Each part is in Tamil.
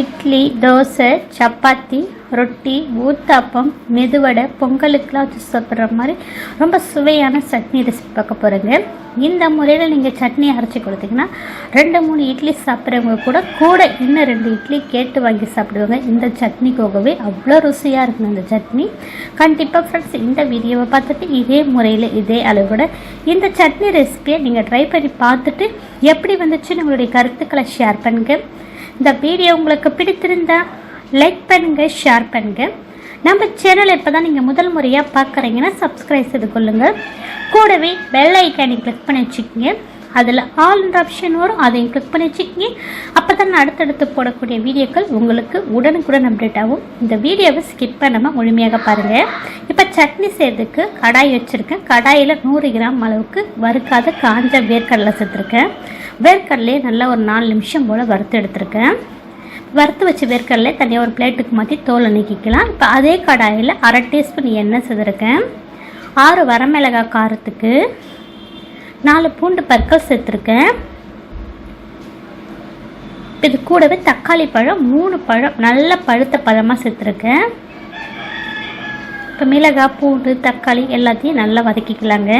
இட்லி தோசை சப்பாத்தி ரொட்டி ஊத்தாப்பம் மெதுவடை பொங்கலுக்கெலாம் வச்சு சாப்பிட்ற மாதிரி ரொம்ப சுவையான சட்னி ரெசிபி பார்க்க போகிறேங்க இந்த முறையில் நீங்கள் சட்னி அரைச்சி கொடுத்தீங்கன்னா ரெண்டு மூணு இட்லி சாப்பிட்றவங்க கூட கூட இன்னும் ரெண்டு இட்லி கேட்டு வாங்கி சாப்பிடுவாங்க. இந்த சட்னிக்காகவே அவ்வளோ ருசியாக இருக்கும் இந்த சட்னி. கண்டிப்பாக ஃப்ரெண்ட்ஸ் இந்த வீடியோவை பார்த்துட்டு இதே முறையில் இதே அளவோட இந்த சட்னி ரெசிபியை நீங்கள் ட்ரை பண்ணி பார்த்துட்டு எப்படி வந்துச்சுன்னு உங்களுடைய கருத்துக்களை ஷேர் பண்ணுங்கள் இந்த வீடியோ உங்களுக்கு பிடித்திருந்தா லைக் பண்ணுங்கள் ஷேர் பண்ணுங்கள் நம்ம சேனலை இப்போ தான் நீங்கள் முதல் முறையாக பார்க்குறீங்கன்னா சப்ஸ்கிரைப் செய்து கொள்ளுங்கள் கூடவே பெல் ஐக்கானை கிளிக் பண்ணி வச்சுக்கோங்க. அதில் ஆல்ன்ற ஆப்ஷன் வரும் அதையும் கிளிக் பண்ணி வச்சுக்கோங்க. அப்போ தான் அடுத்தடுத்து போடக்கூடிய வீடியோக்கள் உங்களுக்கு உடனுக்குடன் அப்டேட் ஆகும். இந்த வீடியோவை ஸ்கிப் பண்ணாமல் முழுமையாக பாருங்கள் இப்போ சட்னி செய்யறதுக்கு கடாய் வச்சுருக்கேன். கடாயில் நூறு கிராம் அளவுக்கு வறுக்காத காஞ்ச வேர்க்கடலை சேர்த்துருக்கேன். வேர்க்கடலையே நல்லா ஒரு நாலு நிமிஷம் போல் வறுத்து எடுத்திருக்கேன். வறுத்து வச்ச வேர்க்கடலை தனியாக ஒரு பிளேட்டுக்கு மாற்றி தோலை நீக்கிக்கலாம் இப்போ அதே கடாயில் அரை டீஸ்பூன் எண்ணெய் செதுருக்கேன் ஆறு வரமிளகாய் காரத்துக்கு நாலு பூண்டு பற்கள் சேர்த்துருக்கேன். இது கூடவே தக்காளி பழம் மூணு பழம் நல்ல பழுத்த பழமாக சேர்த்துருக்கேன். இப்போ மிளகாய் பூண்டு தக்காளி எல்லாத்தையும் நல்லா வதக்கிக்கலாங்க.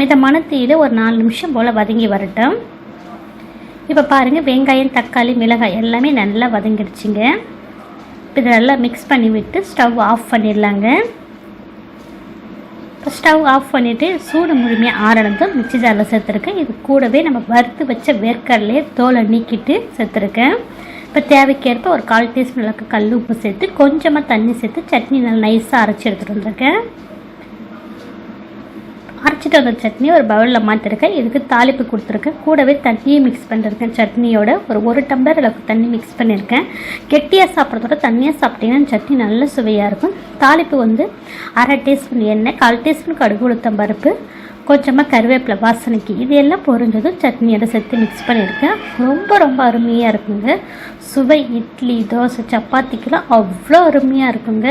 மிதமான தீயில் ஒரு நாலு நிமிஷம் போல் வதங்கி வரட்டும். இப்போ பாருங்கள் வெங்காயம் தக்காளி மிளகாய் எல்லாமே நல்லா வதங்கிடுச்சிங்க. இப்போ இதை நல்லா மிக்ஸ் பண்ணி விட்டு ஸ்டவ் ஆஃப் பண்ணிடலாங்க. இப்போ ஸ்டவ் ஆஃப் பண்ணிவிட்டு சூடு முழுமையாக ஆறனதும் மிக்சி ஜாரில் சேர்த்துருக்கேன். இது கூடவே நம்ம வறுத்து வச்ச வேர்க்கடலையே தோலை நீக்கிட்டு சேர்த்துருக்கேன். இப்போ தேவைக்கேற்ப ஒரு கால் டீஸ்பூன் அளவுக்கு கல் உப்பு சேர்த்து கொஞ்சமாக தண்ணி சேர்த்து சட்னி நல்லா நைஸாக அரைச்சி எடுத்துகிட்டு வந்திருக்கேன். அரைச்சிட்டு வந்த சட்னி ஒரு பவுலில் மாற்றிருக்கேன் இதுக்கு தாளிப்பு கொடுத்துருக்கேன். கூடவே தண்ணியை மிக்ஸ் பண்ணிருக்கேன். சட்னியோட ஒரு ஒரு டம்ளர் அளவுக்கு தண்ணி மிக்ஸ் பண்ணியிருக்கேன் கெட்டியாக சாப்பிட்றதோட தண்ணியாக சாப்பிட்டீங்கன்னா சட்னி நல்ல சுவையாக இருக்கும். தாளிப்பு வந்து அரை டீஸ்பூன் எண்ணெய் கால் டீஸ்பூன் கடுகு உளுத்தம் பருப்பு கொஞ்சமாக கருவேப்பிலை வாசனைக்கு இது எல்லாம் பொரிஞ்சதும் சட்னியோட சேர்த்து மிக்ஸ் பண்ணியிருக்கேன் ரொம்ப ரொம்ப அருமையாக இருக்குங்க. சுவை இட்லி தோசை சப்பாத்திக்கெலாம் அவ்வளோ அருமையாக இருக்குங்க.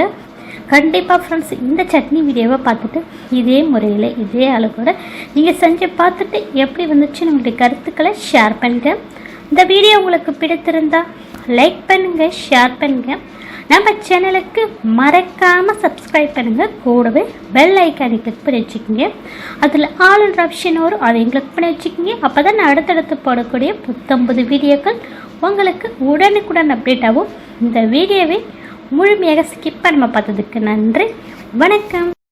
கண்டிப்பாக ஃப்ரெண்ட்ஸ் இந்த சட்னி வீடியோவை பார்த்துட்டு இதே முறையில் இதே அளவோட நீங்கள் செஞ்சு பார்த்துட்டு எப்படி வந்துச்சுன்னு உங்களுடைய கருத்துக்களை ஷேர் பண்ணுங்கள் இந்த வீடியோ உங்களுக்கு பிடித்திருந்தா லைக் பண்ணுங்கள் ஷேர் பண்ணுங்கள் நம்ம சேனலுக்கு மறக்காமல் சப்ஸ்கிரைப் பண்ணுங்கள் கூடவே பெல் ஐக்கானை கிளிக் பண்ணி வச்சுக்கோங்க. அதில் ஆல் ஆப்ஷன் வரும் அதையும் கிளிக் பண்ணி வச்சுக்கோங்க. அப்போ தான் நான் அடுத்தடுத்து போடக்கூடிய புத்தம்பது வீடியோக்கள் உங்களுக்கு உடனுக்குடன் அப்டேட் ஆகும். இந்த வீடியோவை முழுமையாக ஸ்கிப் பண்ணாமல் பார்த்ததுக்கு நன்றி. வணக்கம்.